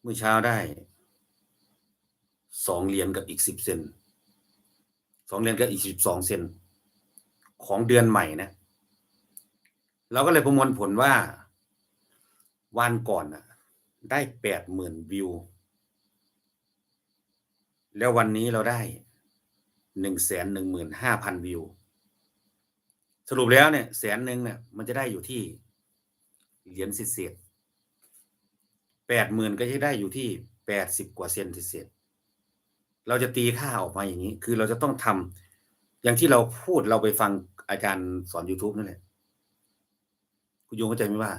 เมื่อเช้าได้สองเหรียญกับอีกสิบเซนสองเหรียญกับอีกสิบสองเซนของเดือนใหม่นะ เราก็เลยประมวลผลว่าวันก่อนน่ะได้แปดหมื่นวิว แล้ววันนี้เราได้หนึ่งแสนหนึ่งหมื่นห้าพันวิว สรุปแล้วเนี่ยแสนหนึ่งเนี่ยมันจะได้อยู่ที่เหรียญสิเศษ แปดหมื่นก็จะได้อยู่ที่แปดสิบกว่าเซนเศษเราจะตีค่าออกมาอย่างนี้ คือเราจะต้องทำอย่างที่เราพูดเราไปฟังอาจารย์สอน YouTube นั่นแหละคุณโยงเข้าใจไหมว่า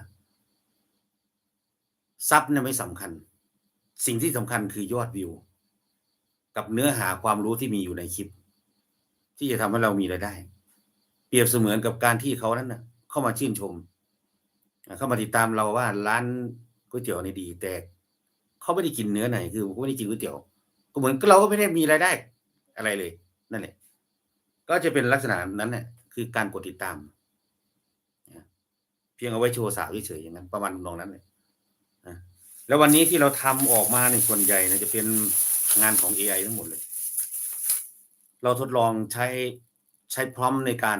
ซับเนี่ยไม่สำคัญ สิ่งที่สำคัญคือยอดวิว กับเนื้อหาความรู้ที่มีอยู่ในคลิป ที่จะทำให้เรามีรายได้ เปรียบเสมือนกับการที่เขานั้นนะเข้ามาชื่นชม เข้ามาติดตามเราว่าร้าน ก๋วยเตี๋ยวนี่ดี แต่เขาไม่ได้กินเนื้อไหนคือเขาไม่ได้กินก๋วยเตี๋ยว ก็เหมือนเราก็ไม่ได้มีรายได้ อะไรเลย นั่นแหละ ก็จะเป็นลักษณะนั้นเนี่ยคือการกดติดตามเพียงเอาไว้โชว์สาวเฉยๆอย่างนั้น ประมาณนองนั้นเลยแล้ววันนี้ที่เราทำออกมาในส่วนใหญ่นี่ยจะเป็นงานของ AI ทั้งหมดเลย เราทดลองใช้ใช้พร้อมในการ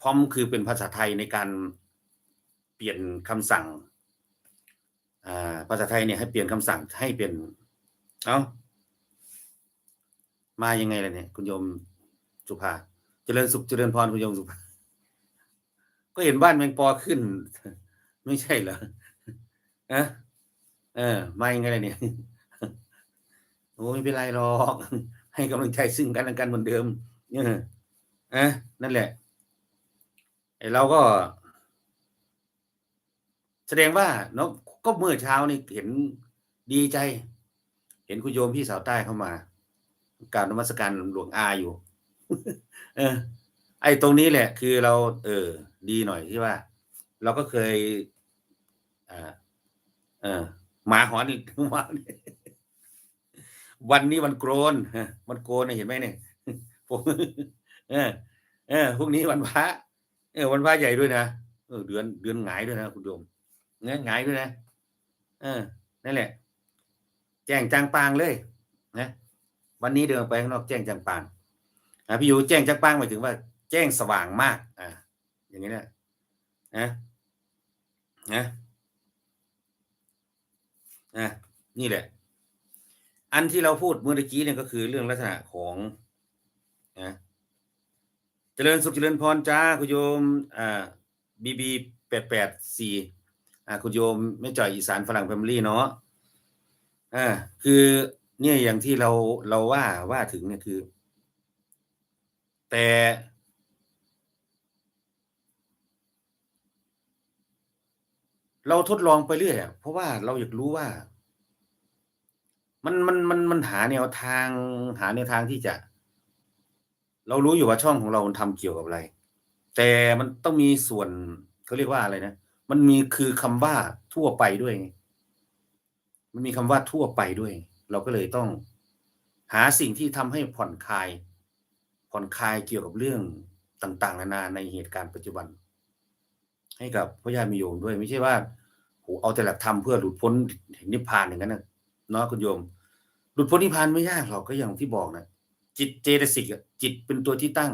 พร้อมคือเป็นภาษาไทยในการเปลี่ยนคำสั่ง ภาษาไทยเนี่ยให้เปลี่ยนคำสั่งให้เป็น เอา้า มายังไงล่ะเนี่ย คุณโยมสุภา เจริญสุขเจริญพรคุณโยมสุภา ก็เห็นบ้านแมงปอขึ้น ไม่ใช่เหรออะเออ มายังไงล่ะเนี่ยโอ้ไม่เป็นไรหรอก ให้กำลังใจซึ่งกันและกันเหมือนเดิมเอออะนั่นแหละไอเราก็ แสดงว่าเนาะ ก็เมื่อเช้านี่เห็นดีใจ เห็นคุณโยมพี่สาวใต้เข้ามา การนมัสการหลวงอาอยู่ เออ ไอ้ตรงนี้แหละ คือเรา เออ ดีหน่อยที่ว่า เราก็เคยอ่าเออหมาหอนอีกวันวันนี้วันโกรนวันโกนเห็นไหมเนี่ยผมเออ เออพรุ่งนี้วันพระเออวันพระใหญ่ด้วยนะเออเดือนเดือนหงายด้วยนะคุณโยมเนี่ยหงายด้วยนะ เออนั่นแหละ แจ้งจางปางเลยนะวันนี้เดินไปข้างนอกแจ้งจางปางอ่าพี่อยู่แจ้งจางปางหมายถึงว่า แจ้งสว่างมากอ่าอย่างนี้นะนะนะนะนี่แหละ อันที่เราพูดเมื่อกี้เนี่ยก็คือเรื่องลักษณะของนะเจริญสุขเจริญพรจ้าคุณโยมอ่าบีบีแปดแปดสี่ อ่าคุณโยมไม่จ่อยอีสานฝรั่งแฟมิลี่เนาะอ่าคือเนี่ยอย่างที่เราเราว่าว่าถึงเนี่ยคือ แต่ เราทดลองไปเรื่อยเพราะว่าเราอยากรู้ว่า มันมันมันมันหาแนวทางหาแนวทางที่จะ เรารู้อยู่ว่าช่องของเราทำเกี่ยวกับอะไร แต่มันต้องมีส่วนเขาเรียกว่าอะไรนะ มันมีคือคำว่าทั่วไปด้วย มันมีคำว่าทั่วไปด้วย เราก็เลยต้องหาสิ่งที่ทำให้ผ่อนคลาย ผ่อนคลายเกี่ยวกับเรื่องต่าง ๆ นานาในเหตุการณ์ปัจจุบัน ให้กับพระญาติโยมด้วย ไม่ใช่ว่าโหเอาแต่หลักธรรมเพื่อหลุดพ้นนิพพานอย่างนั้นนะเนาะคุณโยม หลุดพ้นนิพพานไม่ยากหรอกก็อย่างที่บอกนะจิตเจตสิกจิตเป็นตัวที่ตั้ง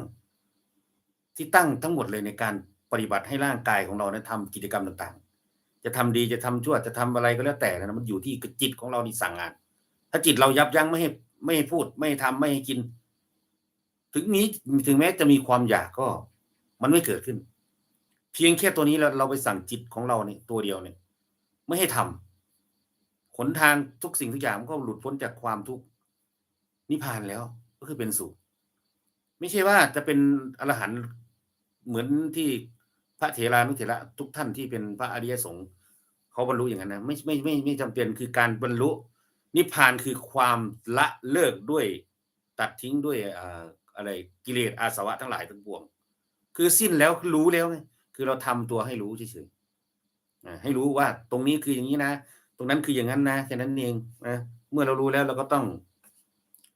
ที่ตั้งทั้งหมดเลยในการ ปฏิบัติให้ร่างกายของเราเนี่ยทำกิจกรรมต่างๆ จะทำดีจะทำชั่วจะทำอะไรก็แล้วแต่นะมันอยู่ที่จิตของเราที่สั่งงาน ถ้าจิตเรายับยั้งไม่ให้ไม่ให้พูดไม่ให้ทำไม่ให้กิน ถึงนี้ถึงแม้จะมีความอยากก็ มันไม่เกิดขึ้น เพียงแค่ตัวนี้เราเราไปสั่งจิตของเราเนี่ยตัวเดียวเนี่ย ไม่ให้ทำขนทางทุกสิ่งทุกอย่างมันก็หลุดพ้นจากความทุกข์นิพพานแล้ว ก็คือเป็นสุขไม่ใช่ว่าจะเป็นอรหันต์เหมือนที่ พระเถรานุเถระทุกท่านที่เป็นพระอริยสงฆ์เขาบรรลุอย่างนั้นนะไม่ไม่ไม่ไม่จำเป็นคือการบรรลุ นิพพานคือความละเลิกด้วยตัดทิ้งด้วยอะไรกิเลสอาสวะทั้งหลายทั้งปวง คือสิ้นแล้วรู้แล้วไงคือเราทำตัวให้รู้เฉยๆให้รู้ว่าตรงนี้คืออย่างนี้นะ ตรงนั้นคืออย่างนั้นนะแค่นั้นเองนะเมื่อเรารู้แล้วเราก็ต้อง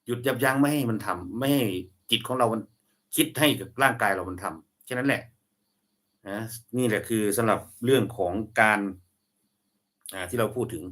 หยุดยับยั้งไม่ให้มันทำไม่ให้จิตของเรามันคิดให้กับร่างกายเรามันทำแค่นั้นแหละ นะนี่แหละคือสำหรับเรื่องของการที่เราพูดถึง